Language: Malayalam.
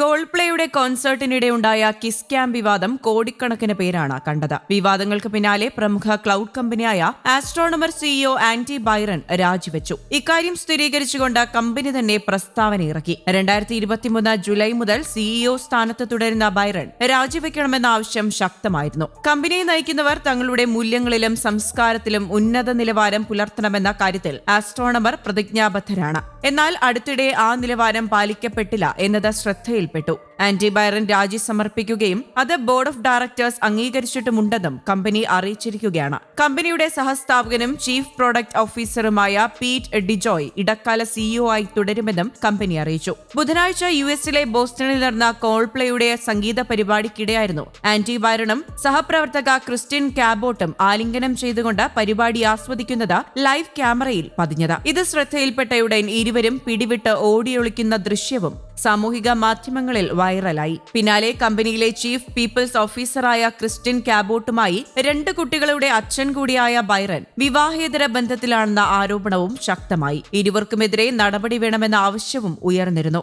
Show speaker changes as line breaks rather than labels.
കോൾപ്ലേയുടെ കോൺസേർട്ടിനിടെ ഉണ്ടായ കിസ് ക്യാം വിവാദം കോടിക്കണക്കിന് പേരാണ് കണ്ടത്. വിവാദങ്ങൾക്ക് പിന്നാലെ പ്രമുഖ ക്ലൗഡ് കമ്പനിയായ ആസ്ട്രോണമർ സിഇഒ ആന്റി ബൈറൺ രാജിവെച്ചു. ഇക്കാര്യം സ്ഥിരീകരിച്ചുകൊണ്ട് കമ്പനി തന്നെ പ്രസ്താവന ഇറക്കി. രണ്ടായിരത്തി ഇരുപത്തിമൂന്ന് ജൂലൈ മുതൽ സിഇഒ സ്ഥാനത്ത് തുടരുന്ന ബൈറൺ രാജിവെക്കണമെന്ന ആവശ്യം ശക്തമായിരുന്നു. കമ്പനിയെ നയിക്കുന്നവർ തങ്ങളുടെ മൂല്യങ്ങളിലും സംസ്കാരത്തിലും ഉന്നത നിലവാരം പുലർത്തണമെന്ന കാര്യത്തിൽ ആസ്ട്രോണമർ പ്രതിജ്ഞാബദ്ധരാണ്. എന്നാൽ അടുത്തിടെ ആ നിലവാരം പാലിക്കപ്പെട്ടില്ല എന്നത് ശ്രദ്ധയിൽപ്പെട്ടു ആന്റി ബൈറൻ രാജി സമർപ്പിക്കുകയും അത് ബോർഡ് ഓഫ് ഡയറക്ടേഴ്സ് അംഗീകരിച്ചിട്ടുമുണ്ടെന്നും കമ്പനി അറിയിച്ചിരിക്കുകയാണ്. കമ്പനിയുടെ സഹസ്ഥാപകനും ചീഫ് പ്രോഡക്റ്റ് ഓഫീസറുമായ പീറ്റ് ഡിജോയ് ഇടക്കാല സിഇഒ ആയി തുടരുമെന്നും കമ്പനി അറിയിച്ചു. ബുധനാഴ്ച യു എസിലെ ബോസ്റ്റണിൽ നടന്ന കോൾപ്ലേയുടെ സംഗീത പരിപാടിക്കിടെയായിരുന്നു ആന്റി ബൈറണും സഹപ്രവർത്തക ക്രിസ്ത്യൻ കാബോട്ടും ആലിംഗനം ചെയ്തുകൊണ്ട് പരിപാടി ആസ്വദിക്കുന്നത് ലൈവ് ക്യാമറയിൽ പതിഞ്ഞത്. ഇത് ശ്രദ്ധയിൽപ്പെട്ടയുടൻ ഇരുവരും പിടിവിട്ട് ഓടിയൊളിക്കുന്ന ദൃശ്യവും സാമൂഹിക മാധ്യമങ്ങളിൽ വൈറലായി. പിന്നാലെ കമ്പനിയിലെ ചീഫ് പീപ്പിൾസ് ഓഫീസറായ ക്രിസ്റ്റിൻ കാബോട്ടുമായി രണ്ട് കുട്ടികളുടെ അച്ഛൻ കൂടിയായ ബൈറൻ വിവാഹേതര ബന്ധത്തിലാണെന്ന ആരോപണവും ശക്തമായി. ഇരുവർക്കുമെതിരെ നടപടി വേണമെന്ന ആവശ്യവും ഉയർന്നിരുന്നു.